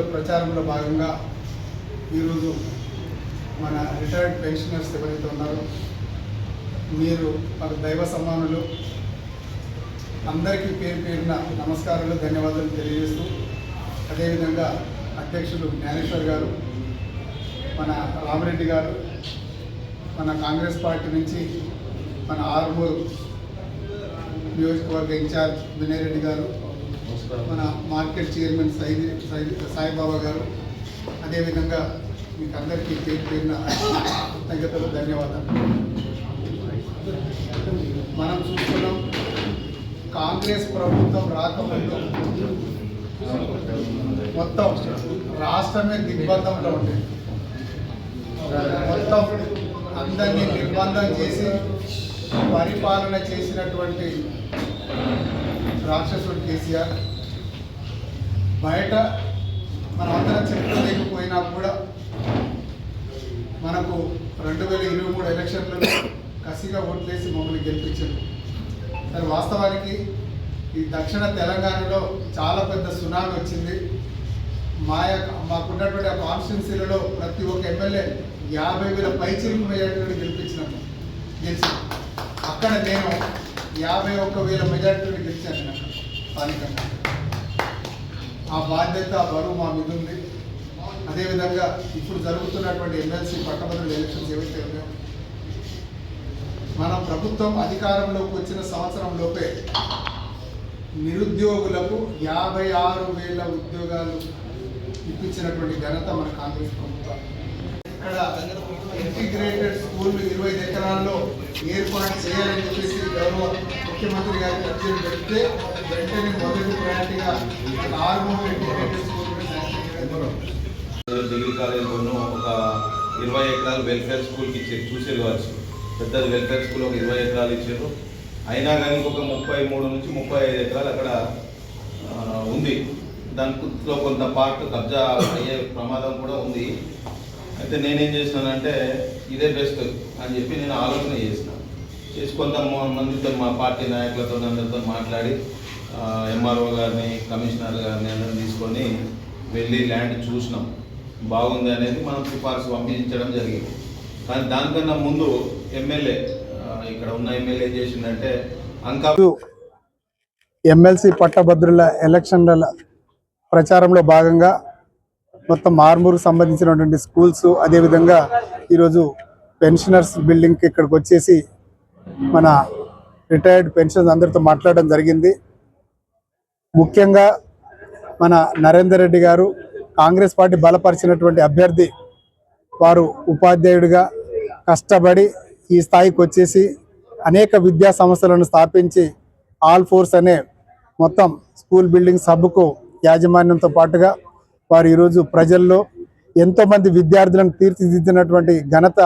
ఎన్నికల ప్రచారంలో భాగంగా ఈరోజు మన రిటైర్డ్ పెన్షనర్స్ ఎవరైతే ఉన్నారో మీరు మన దైవ సమానులు అందరికీ పేరు పేరున నమస్కారాలు ధన్యవాదాలు తెలియజేస్తూ అదేవిధంగా అధ్యక్షులు జ్ఞానేశ్వర్ గారు మన రామరెడ్డి గారు మన కాంగ్రెస్ పార్టీ నుంచి మన ఆర్మూరు నియోజకవర్గ ఇన్ఛార్జ్ వినయ్ రెడ్డి గారు మన మార్కెట్ చైర్మన్ సైది సైది సాయిబాబా గారు అదేవిధంగా మీకు అందరికీ పేరు పేరిన కృతజ్ఞతలు ధన్యవాదాలు. మనం చూస్తున్నాం కాంగ్రెస్ ప్రభుత్వం రాకముందు మొత్తం రాష్ట్రమే దిగ్బంధంలో ఉండేది. మొత్తం అందరినీ నిర్బంధం చేసి పరిపాలన చేసినటువంటి రాక్షసుడు కేసీఆర్. బయట మనందరం చెప్పలేకపోయినా కూడా మనకు రెండు వేల ఇరవై మూడు ఎలక్షన్లలో కసిగా ఓట్లేసి మమ్మల్ని గెలిపించారు. సరే వాస్తవానికి ఈ దక్షిణ తెలంగాణలో చాలా పెద్ద సునామీ వచ్చింది. మా యొక్క మాకున్నటువంటి ఆ కాన్స్టిట్యున్సీలలో ప్రతి ఒక్క ఎమ్మెల్యే యాభై వేల పైచిలకు మెజార్టీని గెలిపించినాము. గెలిచి అక్కడ నేను యాభై ఒక్క వేల మెజార్టీని స్థానికంగా ఆ బాధ్యత ఆ బరువు మా మీద ఉంది. అదేవిధంగా ఇప్పుడు జరుగుతున్నటువంటి ఎమ్మెల్సీ పట్టభద్రుల ఎలక్షన్స్ ఏవైతే ఉన్నాయో మన ప్రభుత్వం అధికారంలోకి వచ్చిన సంవత్సరంలోపే నిరుద్యోగులకు యాభై ఆరు వేల ఉద్యోగాలు ఇప్పించినటువంటి ఘనత మన కాంగ్రెస్ ప్రభుత్వం ఇక్కడ ఇంటిగ్రేటెడ్ స్కూల్ ఇరవై ఐదు ఎకరాల్లో ఏర్పాటు చేయాలని చెప్పేసి గౌరవ ముఖ్యమంత్రి గారికి అర్జీలు పెడితే వెంటనే మొదటి ప్రయారిటీగా ఆర్మూర్ ఇంటిగ్రేటెడ్ స్కూల్ డిగ్రీ కాలేజ్లోనూ ఒక ఇరవై ఎకరాలు వెల్ఫేర్ స్కూల్కి ఇచ్చారు. చూసేది కావచ్చు. పెద్దది వెల్ఫేర్ స్కూల్ ఒక ఇరవై ఎకరాలు ఇచ్చారు. అయినా కానీ ఒక ముప్పై మూడు నుంచి ముప్పై ఐదు ఎకరాలు అక్కడ ఉంది. దాంట్లో కొంత పార్ట్ కబ్జా అయ్యే ప్రమాదం కూడా ఉంది. అయితే నేనేం చేసినానంటే ఇదే బెస్ట్ అని చెప్పి నేను ఆలోచన చేసిన. చేసి కొంతమందితో మా పార్టీ నాయకులతో అందరితో మాట్లాడి ఎంఆర్ఓ గారిని కమిషనర్ గారిని అందరిని తీసుకొని వెళ్ళి ల్యాండ్ చూసినాం. బాగుంది అనేది మనం సిఫార్సు పంపించడం జరిగింది. కానీ దానికన్నా ముందు ఎమ్మెల్యే ఇక్కడ ఉన్న ఎమ్మెల్యే ఏం చేసిందంటే అంకా ఎమ్మెల్సీ పట్టభద్రుల ఎలక్షన్ల ప్రచారంలో భాగంగా మొత్తం ఆర్మూరుకు సంబంధించినటువంటి స్కూల్స్ అదేవిధంగా ఈరోజు పెన్షనర్స్ బిల్డింగ్కి ఇక్కడికి వచ్చేసి మన రిటైర్డ్ పెన్షనర్స్ అందరితో మాట్లాడడం జరిగింది. ముఖ్యంగా మన నరేందర్ రెడ్డి గారు కాంగ్రెస్ పార్టీ బలపరిచినటువంటి అభ్యర్థి వారు ఉపాధ్యాయుడిగా కష్టపడి ఈ స్థాయికి వచ్చేసి అనేక విద్యా సంస్థలను స్థాపించి ఆల్ ఫోర్స్ అనే మొత్తం స్కూల్ బిల్డింగ్ సబ్బుకు యాజమాన్యంతో పాటుగా వారు ఈరోజు ప్రజల్లో ఎంతోమంది విద్యార్థులను తీర్చిదిద్దినటువంటి ఘనత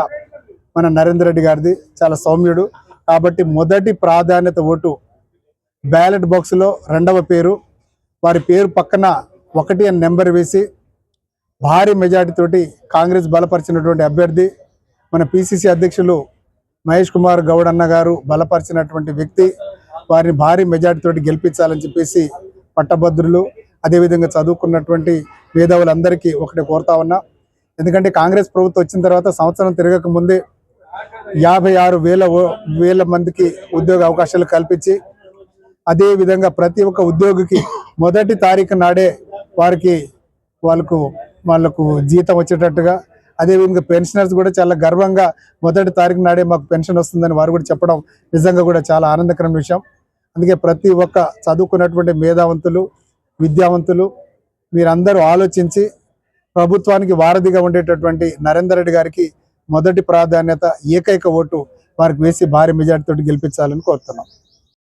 మన నరేందర్ రెడ్డి గారిది చాలా సౌమ్యుడు. కాబట్టి మొదటి ప్రాధాన్యత ఓటు బ్యాలెట్ బాక్స్లో రెండవ పేరు. వారి పేరు పక్కన ఒకటి అని నెంబర్ వేసి భారీ మెజార్టీతోటి కాంగ్రెస్ బలపరిచినటువంటి అభ్యర్థి మన పిసిసి అధ్యక్షులు మహేష్ కుమార్ గౌడ్ అన్న గారు బలపరిచినటువంటి వ్యక్తి. వారిని భారీ మెజార్టీతోటి గెలిపించాలని చెప్పేసి పట్టభద్రులు అదేవిధంగా చదువుకున్నటువంటి మేధావులందరికీ ఒకటి కోరుతా ఉన్నా. ఎందుకంటే కాంగ్రెస్ ప్రభుత్వం వచ్చిన తర్వాత సంవత్సరం తిరగక ముందే యాభై ఆరు వేల ఓ- వేల మందికి ఉద్యోగ అవకాశాలు కల్పించి అదేవిధంగా ప్రతి ఒక్క ఉద్యోగికి మొదటి తారీఖు నాడే వారికి వాళ్ళకు వాళ్ళకు జీతం వచ్చేటట్టుగా అదేవిధంగా పెన్షనర్స్ కూడా చాలా గర్వంగా మొదటి తారీఖు నాడే మాకు పెన్షన్ వస్తుందని వారు కూడా చెప్పడం నిజంగా కూడా చాలా ఆనందకరమైన విషయం. అందుకే ప్రతి ఒక్క చదువుకున్నటువంటి మేధావంతులు విద్యావంతులు మీరందరూ ఆలోచించి ప్రభుత్వానికి వారధిగా ఉండేటటువంటి నరేందర్ రెడ్డి గారికి మొదటి ప్రాధాన్యత ఏకైక ఓటు వారికి వేసి భారీ మెజార్టీతో గెలిపించాలని కోరుతున్నాం.